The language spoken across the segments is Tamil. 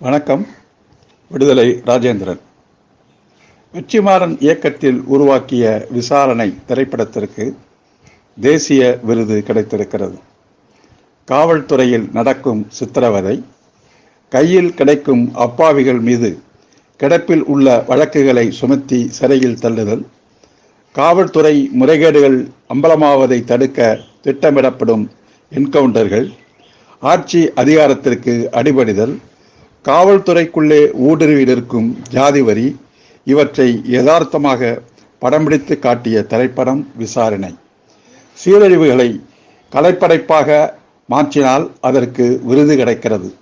வணக்கம். விடுதலை ராஜேந்திரன். வெற்றிமாறன் இயக்கத்தில் உருவாக்கிய விசாரணை திரைப்படத்திற்கு தேசிய விருது கிடைத்திருக்கிறது. காவல்துறையில் நடக்கும் சித்திரவதை கையில் கிடைக்கும் அப்பாவிகள் மீது கிடப்பில் உள்ள வழக்குகளை சுமத்தி சிறையில் தள்ளுதல் காவல்துறை முறைகேடுகள் அம்பலமாவதை தடுக்க திட்டமிடப்படும் என்கவுண்டர்கள் ஆட்சி அதிகாரத்திற்கு அடிபடிதல் காவல்துறைக்குள்ளே ஊடுருவில் இருக்கும் ஜாதி வரி இவற்றை யதார்த்தமாக படம் பிடித்து காட்டிய திரைப்படம் விசாரணை. சீரழிவுகளை கலைப்படைப்பாக மாற்றினால் அதற்கு விருது கிடைக்கிறது.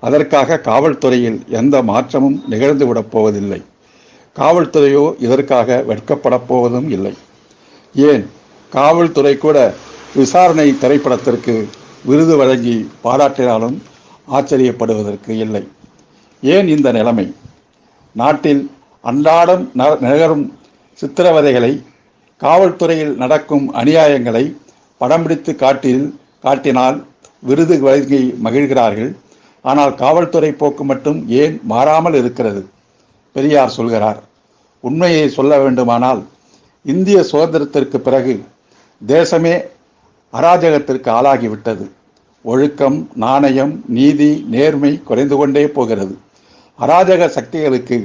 அதற்காக காவல்துறையில் எந்த மாற்றமும் நிகழ்ந்துவிடப் போவதில்லை. காவல்துறையோ இதற்காக வெட்கப்படப் போவதும் இல்லை. ஏன்? காவல்துறை கூட விசாரணை திரைப்படத்திற்கு விருது வழங்கி பாராட்டினாலும் ஆச்சரியப்படுவதற்கு இல்லை. ஏன் இந்த நிலைமை? நாட்டில் அன்றாடம் நிகழும் சித்திரவதைகளை காவல்துறையில் நடக்கும் அநியாயங்களை படம் பிடித்து காட்டில் காட்டினால் விருது வழங்கி மகிழ்கிறார்கள். ஆனால் காவல்துறை போக்கு மட்டும் ஏன் மாறாமல் இருக்கிறது? பெரியார் சொல்கிறார் உண்மையை சொல்ல வேண்டுமானால் இந்திய சுதந்திரத்திற்கு பிறகு தேசமே அராஜகத்திற்கு ஆளாகிவிட்டது. ஒழுக்கம் நாணயம் நீதி நேர்மை குறைந்து கொண்டே போகிறது. அராஜக சக்திகளுக்கு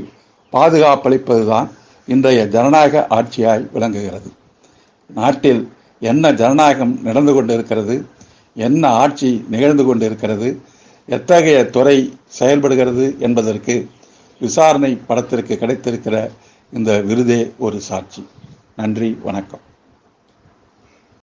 பாதுகாப்பளிப்பதுதான் இன்றைய ஜனநாயக ஆட்சியாய் விளங்குகிறது. நாட்டில் என்ன ஜனநாயகம் நடந்து கொண்டிருக்கிறது என்ன ஆட்சி நிகழ்ந்து கொண்டிருக்கிறது எத்தகைய துறை செயல்படுகிறது என்பதற்கு விசாரணை படத்திற்கு கிடைத்திருக்கிற இந்த விருதே ஒரு சாட்சி. நன்றி வணக்கம்.